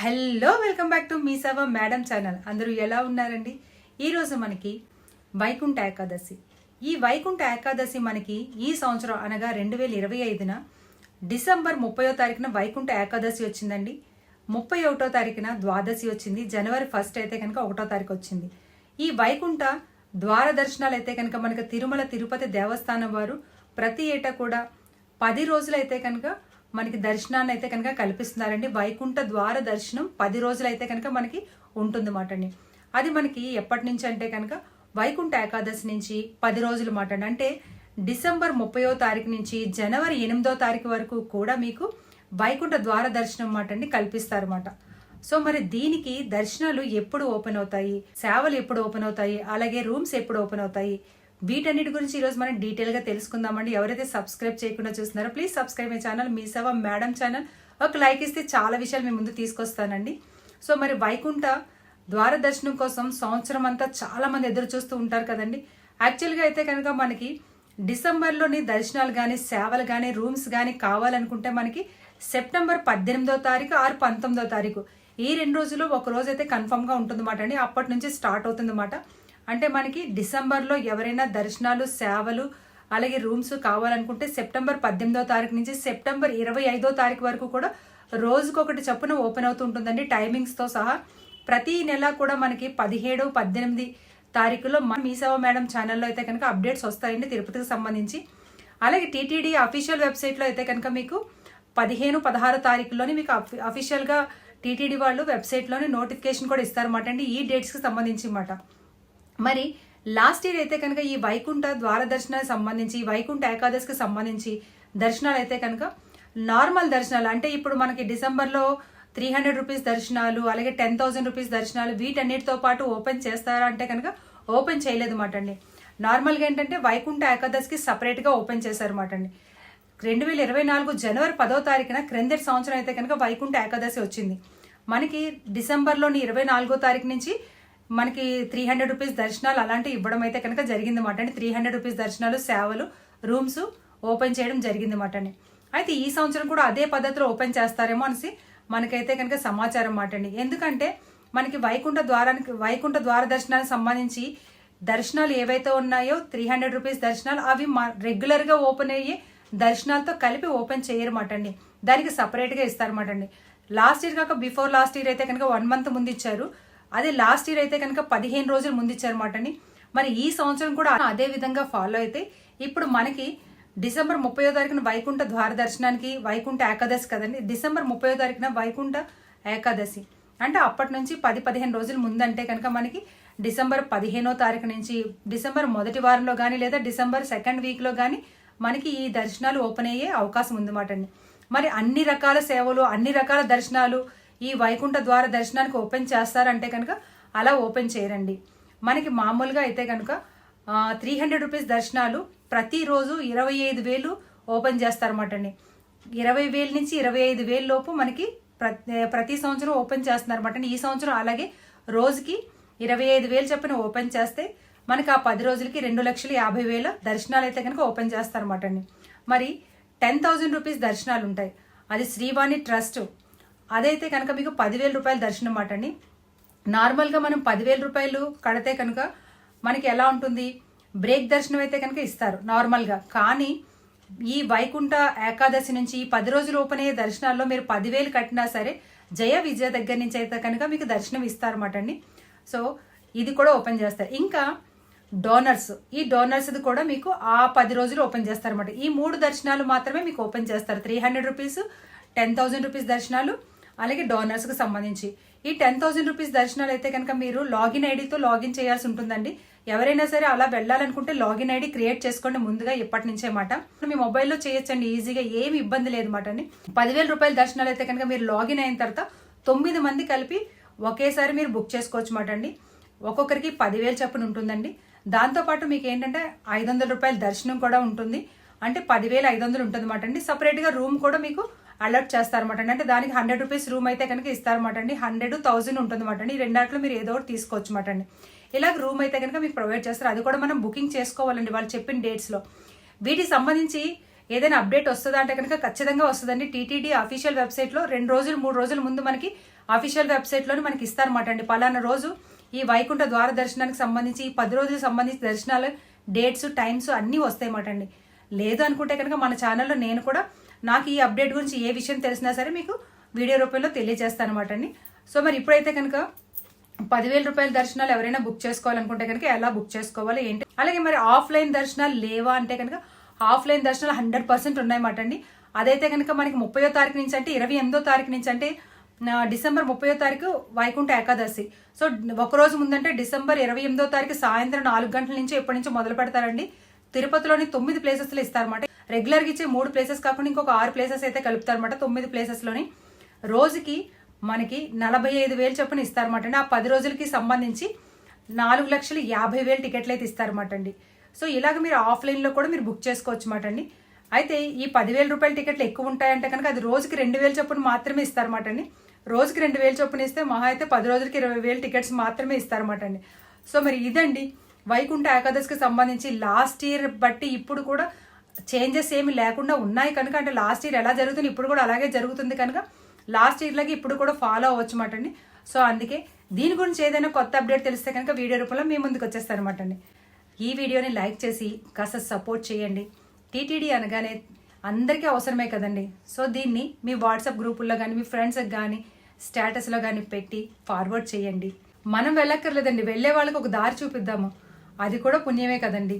Hello welcome back to మీ సభ madam channel. అందరూ ఎలా ఉన్నారండి? ఈరోజు మనకి వైకుంఠ ఏకాదశి. ఈ వైకుంఠ ఏకాదశి మనకి ఈ సంవత్సరం అనగా రెండు వేల ఇరవై ఐదున డిసెంబర్ ముప్పయో తారీఖున వైకుంఠ ఏకాదశి వచ్చిందండి. ముప్పై ఒకటో తారీఖున ద్వాదశి వచ్చింది. జనవరి ఫస్ట్ అయితే కనుక ఒకటో తారీఖు వచ్చింది. ఈ వైకుంఠ ద్వార దర్శనాలు అయితే కనుక మనకి తిరుమల తిరుపతి దేవస్థానం వారు ప్రతి ఏటా కూడా పది రోజులైతే కనుక మనకి దర్శనాన్ని అయితే కనుక కల్పిస్తున్నారండి. వైకుంఠ ద్వార దర్శనం పది రోజులు అయితే కనుక మనకి ఉంటుంది మాట అండి. అది మనకి ఎప్పటి నుంచి అంటే కనుక వైకుంఠ ఏకాదశి నుంచి పది రోజులు మాట అండి. అంటే డిసెంబర్ ముప్పయో తారీఖు నుంచి జనవరి ఎనిమిదో తారీఖు వరకు కూడా మీకు వైకుంఠ ద్వార దర్శనం మాట అండి కల్పిస్తారన్నమాట. సో మరి దీనికి దర్శనాలు ఎప్పుడు ఓపెన్ అవుతాయి? సేవలు ఎప్పుడు ఓపెన్ అవుతాయి? అలాగే రూమ్స్ ఎప్పుడు ఓపెన్ అవుతాయి? వీటన్నిటి గురించి ఈరోజు మనం డీటెయిల్గా తెలుసుకుందామండి. ఎవరైతే సబ్స్క్రైబ్ చేయకుండా చూస్తున్నారో ప్లీజ్ సబ్స్క్రైబ్ మై ఛానల్ మీ సేవ మేడం ఛానల్ ఒక లైక్ ఇస్తే చాలా విషయాలు మీ ముందు తీసుకొస్తానండి. సో మరి వైకుంఠ ద్వార దర్శనం కోసం సంవత్సరం అంతా చాలా మంది ఎదురు చూస్తూ ఉంటారు కదండి. యాక్చువల్గా అయితే కనుక మనకి డిసెంబర్లోని దర్శనాలు కానీ సేవలు కానీ రూమ్స్ కానీ కావాలనుకుంటే మనకి సెప్టెంబర్ పద్దెనిమిదో తారీఖు ఆరు పంతొమ్మిదో తారీఖు. ఈ రెండు రోజులు ఒక రోజు అయితే కన్ఫర్మ్గా ఉంటుందన్నమాట అండి. అప్పటి నుంచి స్టార్ట్ అవుతుందన్నమాట. అంటే మనకి డిసెంబర్లో ఎవరైనా దర్శనాలు సేవలు అలాగే రూమ్స్ కావాలనుకుంటే సెప్టెంబర్ పద్దెనిమిదో తారీఖు నుంచి సెప్టెంబర్ ఇరవై ఐదో తారీఖు వరకు కూడా రోజుకొకటి చొప్పున ఓపెన్ అవుతూ ఉంటుందండి. టైమింగ్స్తో సహా ప్రతి నెల కూడా మనకి పదిహేడు పద్దెనిమిది తారీఖులో మన మీ సేవ మేడం ఛానల్లో అయితే కనుక అప్డేట్స్ వస్తాయండి తిరుపతికి సంబంధించి. అలాగే టీటీడీ అఫీషియల్ వెబ్సైట్లో అయితే కనుక మీకు పదిహేను పదహారు తారీఖులోని మీకు అఫీషియల్గా టీటీడీ వాళ్ళు వెబ్సైట్లోని నోటిఫికేషన్ కూడా ఇస్తారన్నమాట అండి. ఈ డేట్స్కి సంబంధించి అన్నమాట. మరి లాస్ట్ ఇయర్ అయితే కనుక ఈ వైకుంఠ ద్వార దర్శనానికి సంబంధించి వైకుంఠ ఏకాదశికి సంబంధించి దర్శనాలు అయితే కనుక నార్మల్ దర్శనాలు అంటే ఇప్పుడు మనకి డిసెంబర్లో త్రీ హండ్రెడ్ రూపీస్ దర్శనాలు అలాగే టెన్ థౌసండ్ రూపీస్ దర్శనాలు వీటన్నిటితో పాటు ఓపెన్ చేస్తారా అంటే కనుక ఓపెన్ చేయలేదు మాట అండి నార్మల్గా ఏంటంటే వైకుంఠ ఏకాదశికి సపరేట్గా ఓపెన్ చేశారన్నమాట అండి. రెండు వేల ఇరవై నాలుగు జనవరి పదో తారీఖున క్రిందటి సంవత్సరం అయితే కనుక వైకుంఠ ఏకాదశి వచ్చింది. మనకి డిసెంబర్లోని ఇరవై నాలుగో తారీఖు నుంచి మనకి త్రీ హండ్రెడ్ రూపీస్ దర్శనాలు అలాంటివి ఇవ్వడం అయితే కనుక జరిగింది మాట అండి. త్రీ హండ్రెడ్ రూపీస్ దర్శనాలు సేవలు రూమ్స్ ఓపెన్ చేయడం జరిగింది మాట అండి. అయితే ఈ సంవత్సరం కూడా అదే పద్ధతిలో ఓపెన్ చేస్తారేమో అనేసి మనకైతే కనుక సమాచారం మాట అండి. ఎందుకంటే మనకి వైకుంఠ ద్వారానికి వైకుంఠ ద్వార దర్శనానికి సంబంధించి దర్శనాలు ఏవైతే ఉన్నాయో త్రీ హండ్రెడ్ రూపీస్ దర్శనాలు అవి మా- రెగ్యులర్గా ఓపెన్ అయ్యి దర్శనాలతో కలిపి ఓపెన్ చేయరమాట అండి. దానికి సపరేట్గా ఇస్తారన్నమాట అండి. లాస్ట్ ఇయర్ కాక బిఫోర్ లాస్ట్ ఇయర్ అయితే కనుక వన్ మంత్ ముందు ఇచ్చారు. అదే లాస్ట్ ఇయర్ అయితే కనుక పదిహేను రోజులు ముందు ఇచ్చారన్నమాట అండి మరి ఈ సంవత్సరం కూడా అదే విధంగా ఫాలో అయితే ఇప్పుడు మనకి డిసెంబర్ ముప్పయో తారీఖున వైకుంఠ ద్వార దర్శనానికి వైకుంఠ ఏకాదశి కదండి డిసెంబర్ ముప్పయో తారీఖున వైకుంఠ ఏకాదశి. అంటే అప్పటి నుంచి పది పదిహేను రోజుల ముందంటే కనుక మనకి డిసెంబర్ పదిహేనో తారీఖు నుంచి డిసెంబర్ మొదటి వారంలో కానీ లేదా డిసెంబర్ సెకండ్ వీక్లో కానీ మనకి ఈ దర్శనాలు ఓపెన్ అయ్యే అవకాశం ఉందన్నమాట అండి మరి అన్ని రకాల సేవలు అన్ని రకాల దర్శనాలు ఈ వైకుంఠ ద్వార దర్శనానికి ఓపెన్ చేస్తారంటే కనుక అలా ఓపెన్ చేయరండి. మనకి మామూలుగా అయితే కనుక త్రీ హండ్రెడ్ రూపీస్ దర్శనాలు ప్రతిరోజు ఇరవై ఐదు వేలు ఓపెన్ చేస్తారన్నమాట అండి ఇరవై వేల నుంచి ఇరవై ఐదు వేల లోపు మనకి ప్రతి ప్రతి సంవత్సరం ఓపెన్ చేస్తున్నారన్నమాట అండి ఈ సంవత్సరం అలాగే రోజుకి ఇరవై ఐదు వేలు చొప్పున ఓపెన్ చేస్తే మనకి ఆ పది రోజులకి రెండు లక్షల యాభై వేల దర్శనాలు అయితే కనుక ఓపెన్ చేస్తారన్నమాట అండి మరి టెన్ థౌజండ్ రూపీస్ దర్శనాలు ఉంటాయి. అది శ్రీవాణి ట్రస్ట్ అదైతే కనుక మీకు పదివేల రూపాయల దర్శనం మాట అండి. నార్మల్గా మనం పదివేల రూపాయలు కడితే కనుక మనకి ఎలా ఉంటుంది? బ్రేక్ దర్శనం అయితే కనుక ఇస్తారు నార్మల్గా. కానీ ఈ వైకుంఠ ఏకాదశి నుంచి ఈ పది రోజులు ఓపెన్ అయ్యే దర్శనాల్లో మీరు పదివేలు కట్టినా సరే జయ విజయ దగ్గర నుంచి అయితే కనుక మీకు దర్శనం ఇస్తారన్నమాట అండి. సో ఇది కూడా ఓపెన్ చేస్తారు. ఇంకా డోనర్స్ ఈ డోనర్స్ది కూడా మీకు ఆ పది రోజులు ఓపెన్ చేస్తారన్నమాట ఈ మూడు దర్శనాలు మాత్రమే మీకు ఓపెన్ చేస్తారు. Three hundred rupees ten thousand rupees దర్శనాలు అలాగే డోనర్స్కి సంబంధించి. ఈ టెన్ థౌసండ్ రూపీస్ దర్శనాలు అయితే కనుక మీరు లాగిన్ ఐడితో లాగిన్ చేయాల్సి ఉంటుందండి. ఎవరైనా సరే అలా వెళ్ళాలనుకుంటే లాగిన్ ఐడి క్రియేట్ చేసుకోండి ముందుగా ఇప్పటి నుంచే మాట. మీ మొబైల్లో చేయొచ్చండి ఈజీగా ఏమి ఇబ్బంది లేదు మాట అండి. పదివేల రూపాయల దర్శనాలు అయితే కనుక మీరు లాగిన్ అయిన తర్వాత తొమ్మిది మంది కలిపి ఒకేసారి మీరు బుక్ చేసుకోవచ్చు మాట అండి. ఒక్కొక్కరికి పదివేలు చప్పున ఉంటుందండి. దాంతోపాటు మీకు ఏంటంటే ఐదు వందల రూపాయల దర్శనం కూడా ఉంటుంది. అంటే పదివేల ఐదు వందలు ఉంటుంది మాట అండి. సపరేట్గా రూమ్ కూడా మీకు అలర్ట్ చేస్తారన్నమాట అండి. అంటే దానికి హండ్రెడ్ రూపీస్ రూమ్ అయితే కనుక ఇస్తారన్నమాట అండి. హండ్రెడ్ థౌసండ్ ఉంటుంది అనమాట అండి. ఈ రెండాట్లో మీరు ఏదో ఒకటి తీసుకోవచ్చు అనమాట అండి. ఇలాగ రూమ్ అయితే కనుక మీకు ప్రొవైడ్ చేస్తారు. అది కూడా మనం బుకింగ్ చేసుకోవాలండి వాళ్ళు చెప్పిన డేట్స్లో వీటికి సంబంధించి ఏదైనా అప్డేట్ వస్తుందా అంటే కనుక ఖచ్చితంగా వస్తుందండి. టీటీడీ అఫీషియల్ వెబ్సైట్లో రెండు రోజులు మూడు రోజుల ముందు మనకి అఫీషియల్ వెబ్సైట్లోనే మనకి ఇస్తారన్నమాట అండి. పలానా రోజు ఈ వైకుంఠ ద్వార దర్శనానికి సంబంధించి ఈ పది రోజులకు సంబంధించి దర్శనాలు డేట్స్ టైమ్స్ అన్నీ వస్తాయన్నమాట అండి. లేదు అనుకుంటే కనుక మన ఛానల్లో నేను కూడా నాకు ఈ అప్డేట్ గురించి ఏ విషయం తెలిసినా సరే మీకు వీడియో రూపంలో తెలియజేస్తాను అనమాట అండి సో మరి ఇప్పుడైతే కనుక పదివేల రూపాయల దర్శనాలు ఎవరైనా బుక్ చేసుకోవాలనుకుంటే కనుక ఎలా బుక్ చేసుకోవాలి ఏంటి? అలాగే మరి ఆఫ్లైన్ దర్శనాలు లేవా అంటే కనుక ఆఫ్లైన్ దర్శనాలు హండ్రెడ్ పర్సెంట్ ఉన్నాయన్నమాట అండి అదైతే కనుక మనకి ముప్పయో తారీఖు నుంచి అంటే ఇరవై ఎనిమిదో తారీఖు నుంచి అంటే డిసెంబర్ ముప్పయో తారీఖు వైకుంఠ ఏకాదశి. సో ఒక రోజు ముందంటే డిసెంబర్ ఇరవై ఎనిమిదో తారీఖు సాయంత్రం నాలుగు గంటల నుంచి ఎప్పటి నుంచి మొదలు పెడతారండి. తిరుపతిలోని తొమ్మిది ప్లేసెస్లో ఇస్తారన్నమాట. రెగ్యులర్గా ఇచ్చే మూడు ప్లేసెస్ కాకుండా ఇంకొక ఆరు ప్లేసెస్ అయితే కలుపుతారనమాట తొమ్మిది ప్లేసెస్లోని రోజుకి మనకి నలభై ఐదు వేలు చొప్పున ఇస్తారన్నమాట అండి. ఆ పది రోజులకి సంబంధించి నాలుగు లక్షలు యాభై వేలు టికెట్లు అయితే ఇస్తారన్నమాట అండి. సో ఇలాగ మీరు ఆఫ్లైన్లో కూడా మీరు బుక్ చేసుకోవచ్చు అన్నమాట అండి. అయితే ఈ పదివేల రూపాయల టికెట్లు ఎక్కువ ఉంటాయంటే కనుక అది రోజుకి రెండు వేల చొప్పున మాత్రమే ఇస్తారన్నమాట అండి. రోజుకి రెండు వేలు చొప్పున ఇస్తే మహా అయితే పది రోజులకి ఇరవై వేలు టికెట్స్ మాత్రమే ఇస్తారన్నమాట అండి. సో మరి ఇదండి వైకుంఠ ఏకాదశికి సంబంధించి లాస్ట్ ఇయర్ బట్టి ఇప్పుడు కూడా చేంజెస్ ఏమి లేకుండా ఉన్నాయి కనుక అంటే లాస్ట్ ఇయర్ ఎలా జరుగుతుంది ఇప్పుడు కూడా అలాగే జరుగుతుంది కనుక లాస్ట్ ఇయర్లోకి ఇప్పుడు కూడా ఫాలో అవ్వచ్చు అండి. సో అందుకే దీని గురించి ఏదైనా కొత్త అప్డేట్ తెలిస్తే కనుక వీడియో రూపంలో మీ ముందుకు వచ్చేస్తారనమాట అండి. ఈ వీడియోని లైక్ చేసి కాస్త సపోర్ట్ చేయండి. టీటీడీ అనగానే అందరికీ అవసరమే కదండి. సో దీన్ని మీ వాట్సాప్ గ్రూపుల్లో కానీ మీ ఫ్రెండ్స్కి కానీ స్టేటస్లో కానీ పెట్టి ఫార్వర్డ్ చేయండి. మనం వెళ్ళక్కర్లేదండి. వెళ్ళే వాళ్ళకి ఒక దారి చూపిద్దాము. అది కూడా పుణ్యమే కదండి.